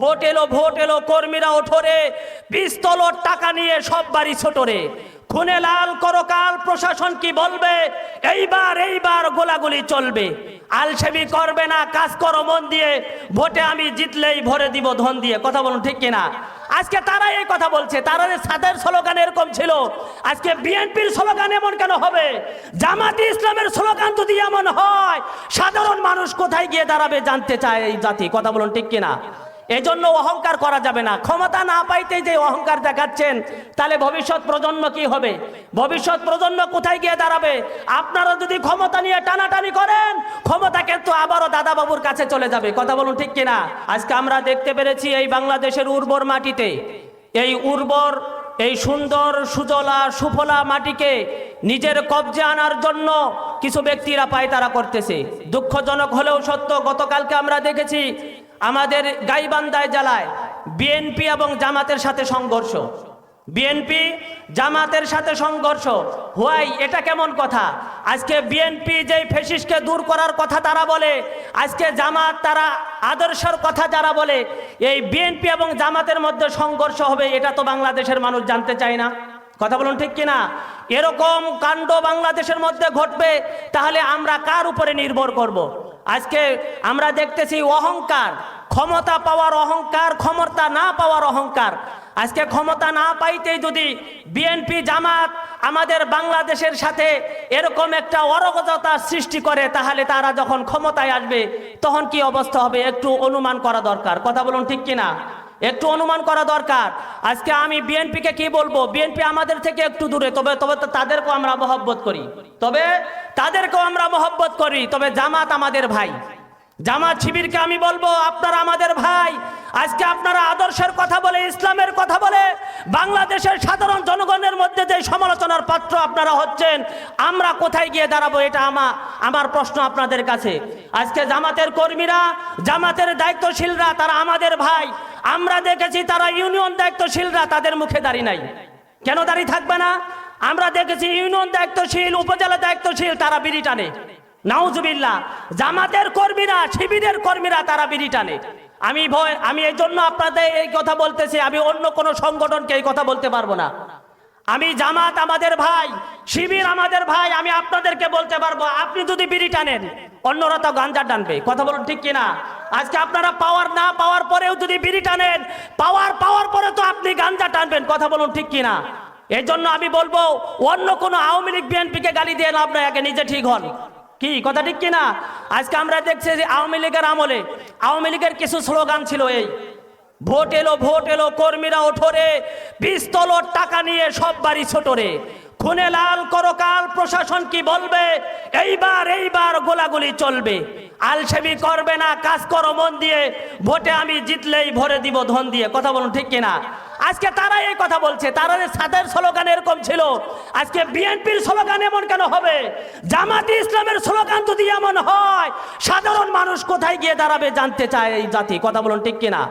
Vote এলো vote এলো, কর্মীরা ওঠরে পিস্তলর টাকা নিয়ে সব বাড়ি ছোটরে। খুনে লাল করকাল প্রশাসন কি বলবে? এইবার এইবার গোলাগুলি চলবে। আলসেবি করবে না, কাজ করো মন দিয়ে। ভোটে আমি জিতলেই ভরে দিব ধন দিয়ে। কথা বলুন ঠিক কিনা? আজকে তারা এই কথা বলছে। তারা সাদের স্লোগান এরকম ছিল। আজকে বিএনপির স্লোগান এমন কেন হবে? জামাতি ইসলামের স্লোগান যদি এমন হয়, সাধারণ মানুষ কোথায় গিয়ে দাঁড়াবে জানতে চায় এই জাতি? কথা বলুন ঠিক কিনা? এজন্য অহংকার করা যাবে না। ক্ষমতা না পাইতেই যে অহংকার দেখাচ্ছেন, তাহলে ভবিষ্যৎ প্রজন্ম কি হবে? ভবিষ্যৎ প্রজন্ম কোথায় গিয়ে দাঁড়াবে? আপনারা যদি ক্ষমতা নিয়ে টানাটানি করেন, ক্ষমতা কিন্তু আবারও দাদা বাবুর কাছে চলে যাবে। কথা বলুন ঠিক কিনা? আজকে আমরা দেখতে পেরেছি এই বাংলাদেশের উর্বর মাটিতে, এই উর্বর, এই সুন্দর, সুজলা, সুফলা মাটিকে নিজের কবজে আনার জন্য কিছু ব্যক্তিরা পায়তারা করতেছে। দুঃখজনক হলেও সত্য, গতকালকে আমরা দেখেছি আমাদের গাইবান্ধায় জেলায় বিএনপি এবং জামাতের সাথে সংঘর্ষ। বিএনপি জামাতের সাথে সংঘর্ষ। হোয়াই, এটা কেমন কথা? আজকে বিএনপি যেই ফেসিসকে দূর করার কথা তারা বলে, আজকে জামাত তারা আদর্শের কথা যারা বলে, এই বিএনপি এবং জামাতের মধ্যে সংঘর্ষ হবে, এটা তো বাংলাদেশের মানুষ জানতে চায় না। কথা বলুন ঠিক কিনা? এরকম কাণ্ড বাংলাদেশের মধ্যে ঘটবে, তাহলে আমরা কার উপরে নির্ভর করব। আজকে আমরা দেখতেছি অহংকার ক্ষমতা পাওয়ার অহংকার, ক্ষমতা না পাওয়ার অহংকার। আজকে ক্ষমতা না পাইতেই যদি বিএনপি জামাত আমাদের বাংলাদেশের সাথে এরকম একটা অরগজতা সৃষ্টি করে, তাহলে তারা যখন ক্ষমতায় আসবে, তখন কি অবস্থা হবে? একটু অনুমান করা দরকার। কথা বলুন ঠিক কিনা? একটু অনুমান করা দরকার। আজকে আমি বিএনপিকে কি বলব? বিএনপি আমাদের থেকে একটু দূরে, তবে তবে তাদেরকেও আমরা মহব্বত করি। তবে তাদেরকেও আমরা মহব্বত করি। তবে জামাত আমাদের ভাই। জামাত শিবিরকে আমি বলব, আপনারা আমাদের ভাই, আজকে আপনারা আদর্শের কথা বলে, ইসলামের কথা বলে, বাংলাদেশের সাধারণ জনগণের মধ্যে যে সমালোচনার পাত্র আপনারা হচ্ছেন, আমরা কোথায় গিয়ে দাঁড়াবো এটা আমা, আমার প্রশ্ন আপনাদের কাছে। আজকে জামাতের কর্মীরা, জামাতের দায়িত্বশীলরা, তারা আমাদের ভাই, আমরা দেখেছি তারা ইউনিয়ন দায়িত্বশীলরা, তাদের মুখে দাঁড়িয়ে নাই। কেন দাঁড়িয়ে থাকবে না? আমরা দেখেছি ইউনিয়ন দায়িত্বশীল, উপজেলা দায়িত্বশীল, তারা বিড়ি টানে। নাউজুবিল্লাহ, জামাতের কর্মীরা, শিবিরের কর্মীরা তারা বিড়ি টানে। আমি ভয়, আমি এই জন্য আপনাদের এই কথা বলতেছি, আমি অন্য কোনো সংগঠনকে এই কথা বলতে পারব না। আমি জামাত আমাদের ভাই, শিবির আমাদের ভাই, আমি আপনাদেরকে বলতে পারব, আপনি যদি বিড়ি টানেন, অন্যরা তো গাঞ্জা টানবে। কথা বলুন ঠিক কিনা? আজকে আপনারা পাওয়ার না পাওয়ার পরেও যদি বিড়ি টানেন, পাওয়ার পাওয়ার পরে তো আপনি গাঞ্জা টানবেন। কথা বলুন ঠিক কিনা? এই জন্য আমি বলব, অন্য কোনো আওয়ামী লীগ বিএনপিকে গালি দিয়ে লাভ নয় আগে নিজে ঠিক হন। কি, কথা ঠিক কিনা? আজকে আমরা দেখছি যে আওয়ামী লীগের আমলে, আওয়ামী লীগের কিছু স্লোগান ছিল এই, ভোট এলো ভোট এলো, কর্মীরা ওঠরে পিস্তলর টাকা নিয়ে সব বাড়ি ছোটরে খুনে লাল করো, কাল প্রশাসন কি বলবে? এইবার এইবার গোলাগুলি চলবে। আলসেবি করবে না, কাজ করো মন দিয়ে। ভোটে আমি জিতলেই ভরে দিব ধন দিয়ে। কথা বলুন ঠিক কিনা? আজকে তারা এই কথা বলছে। তারা সাদের স্লোগান এরকম ছিল। আজকে বিএনপির স্লোগান এমন কেন হবে? জামাতি ইসলামের স্লোগান যদি এমন হয়, সাধারণ মানুষ কোথায় গিয়ে দাঁড়াবে জানতে চায় এই জাতি? কথা বলুন ঠিক কিনা?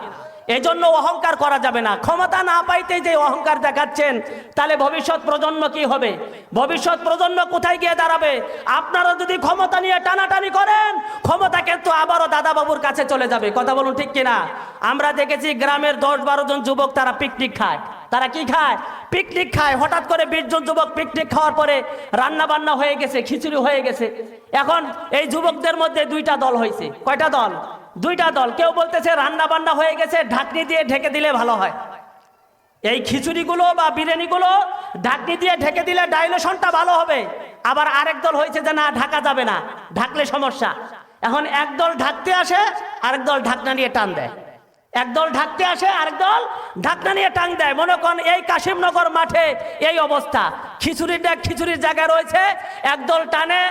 এজন্য অহংকার করা যাবে না। ক্ষমতা না পাইতেই যে অহংকার দেখাচ্ছেন, তাহলে ভবিষ্যৎ প্রজন্ম কি হবে? ভবিষ্যৎ প্রজন্ম কোথায় গিয়ে দাঁড়াবে? আপনারা যদি ক্ষমতা নিয়ে টানাটানি করেন, ক্ষমতা কিন্তু আবারও দাদা বাবুর কাছে চলে যাবে। কথা বলুন ঠিক কিনা? আমরা দেখেছি গ্রামের দশ বারো জন যুবক তারা পিকনিক খায়। তারা কি খায়? পিকনিক খায়। হঠাৎ করে বিশ জন যুবক পিকনিক খাওয়ার পরে রান্না বান্না হয়ে গেছে, খিচুড়ি হয়ে গেছে। এখন এই যুবকদের মধ্যে দুইটা দল হয়েছে কয়টা দল? দুইটা দল, কেউ বলতেছে রান্না বান্না হয়ে গেছে, ঢাকনি দিয়ে ঢেকে দিলে ভালো হয়। এই খিচুড়িগুলো বা বিরিয়ানিগুলো ঢাকনি দিয়ে ঢেকে দিলে ডাইলেশনটা ভালো হবে। আবার আরেক দল হয়েছে যে না, ঢাকা যাবে না, ঢাকলে সমস্যা। এখন এক দল ঢাকতে আসে, আরেক দল ঢাকনা নিয়ে টান দেয়। একদল ঢাকতে আসে, আরেক দল ঢাকনা নিয়ে টাং দেয়। মনে করেন এই কাশিমনগর মাঠে এই অবস্থা। খিচুড়ির ডাক খিচুড়ির জায়গা রয়েছে একদল টানে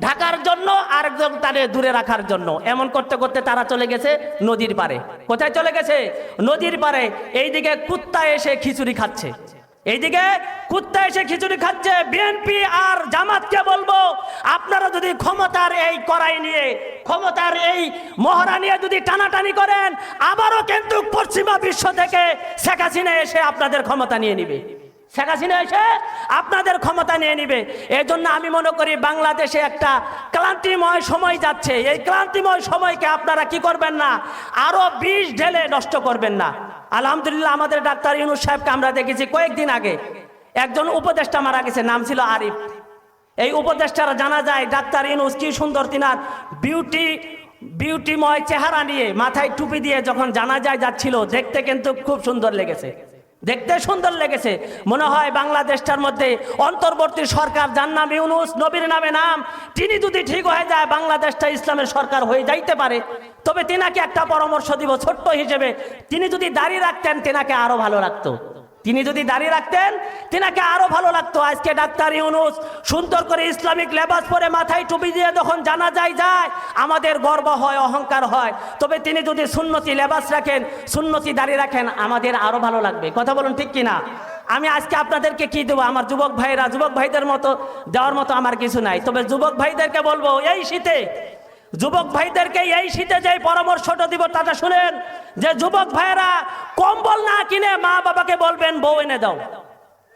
ঢাকার জন্য আরেকজন তাদের দূরে রাখার জন্য। এমন করতে করতে তারা চলে গেছে নদীর পারে কোথায় চলে গেছে? নদীর পারে এইদিকে কুত্তা এসে খিচুড়ি খাচ্ছে। এইদিকে কুত্তা এসে খিচুড়ি খাচ্ছে। বিএনপি আর জামাতকে বলব, আপনারা যদি ক্ষমতার এই করাই নিয়ে, ক্ষমতার এই মহড়া নিয়ে যদি টানাটানি করেন, আবারও কিন্তু পশ্চিমা বিশ্ব থেকে শেখ হাসিনা এসে আপনাদের ক্ষমতা নিয়ে নিবে। শেখ হাসিনা এসে আপনাদের ক্ষমতা নিয়ে নিবে। এই জন্য আমি মনে করি বাংলাদেশে একটা ক্লান্তিময় সময় যাচ্ছে। এই ক্লান্তিময় সময়কে আপনারা কি করবেন না? আরও বিষ ঢেলে নষ্ট করবেন না। আলহামদুলিল্লাহ আমাদের ডাক্তার ইউনুস সাহেবকে আমরা দেখেছি কয়েকদিন আগে। একজন উপদেষ্টা মারা গেছে, নাম ছিল আরিফ। এই উপদেষ্টারা জানা যায় ডাক্তার ইনুস কি সুন্দর তিনার বিউটি, বিউটিময় চেহারা নিয়ে মাথায় টুপি দিয়ে যখন জানা যায় যাচ্ছিল, দেখতে কিন্তু খুব সুন্দর লেগেছে। দেখতে সুন্দর লেগেছে। মনে হয় বাংলাদেশটার মধ্যে অন্তর্বর্তী সরকার, যার নাম ইউনুস, নবীর নামে নাম, তিনি যদি ঠিক হয়ে যায়, বাংলাদেশটা ইসলামের সরকার হয়ে যাইতে পারে। তবে তেনাকে একটা পরামর্শ দিব ছোট্ট হিসেবে। তিনি যদি দাঁড়িয়ে রাখতেন, তেনাকে আরও ভালো লাগতো। তিনি যদি দাঁড়িয়ে রাখতেন, তিনাকে আরও ভালো লাগতো। আজকে ডাক্তার ইউনুস সুন্দর করে ইসলামিক লেবাস পরে মাথায় টুপি দিয়ে যখন জানা যায় যায়, আমাদের গর্ব হয়, অহংকার হয়। তবে তিনি যদি সুন্নতি লেবাস রাখেন, সুন্নতি দাঁড়িয়ে রাখেন, আমাদের আরও ভালো লাগবে। কথা বলুন ঠিক কিনা? আমি আজকে আপনাদেরকে কি দেবো? আমার যুবক ভাইরা, যুবক ভাইদের মতো, দেওয়ার মতো আমার কিছু নাই। তবে যুবক ভাইদেরকে বলব, এই শীতে যুবক ভাইদেরকে এই শীতে যে পরামর্শটা দিব তাটা শুনেন যে যুবক ভাইয়েরা কম্বল না কিনে মা বাবাকে বলবেন, বউ এনে দাও।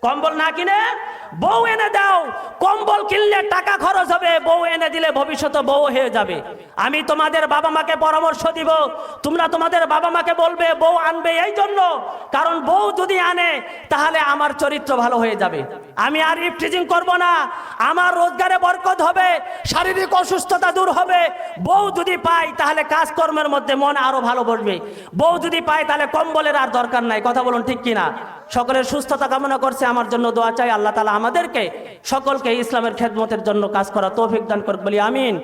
কম্বল না কিনে বউ এনে দাও। কম্বল কিনলে টাকা খরচ হবে, বউ এনে দিলে ভবিষ্যতে বউ হয়ে যাবে। আমি তোমাদের বাবা মাকে পরামর্শ দিব, তোমরা তোমাদের বাবা মাকে বলবে, বউ আনবে এই জন্য কারণ বউ যদি আনে, তাহলে আমার চরিত্র ভালো হয়ে যাবে। আমি আর ইফটিজিং করব না। আমার রোজগারে বরকত হবে, শারীরিক অসুস্থতা দূর হবে। বউ যদি পাই তাহলে কাজকর্মের মধ্যে মন আরও ভালো বসবে। বউ যদি পাই তাহলে কম্বলের আর দরকার নাই। কথা বলুন ঠিক কিনা? সকলের সুস্থতা কামনা করছে, আমার জন্য দোয়া চাই। আল্লাহ তালা আমাদেরকে সকলকে ইসলামের খেদমতের জন্য কাজ করা তৌফিক দান করবে বলি আমিন।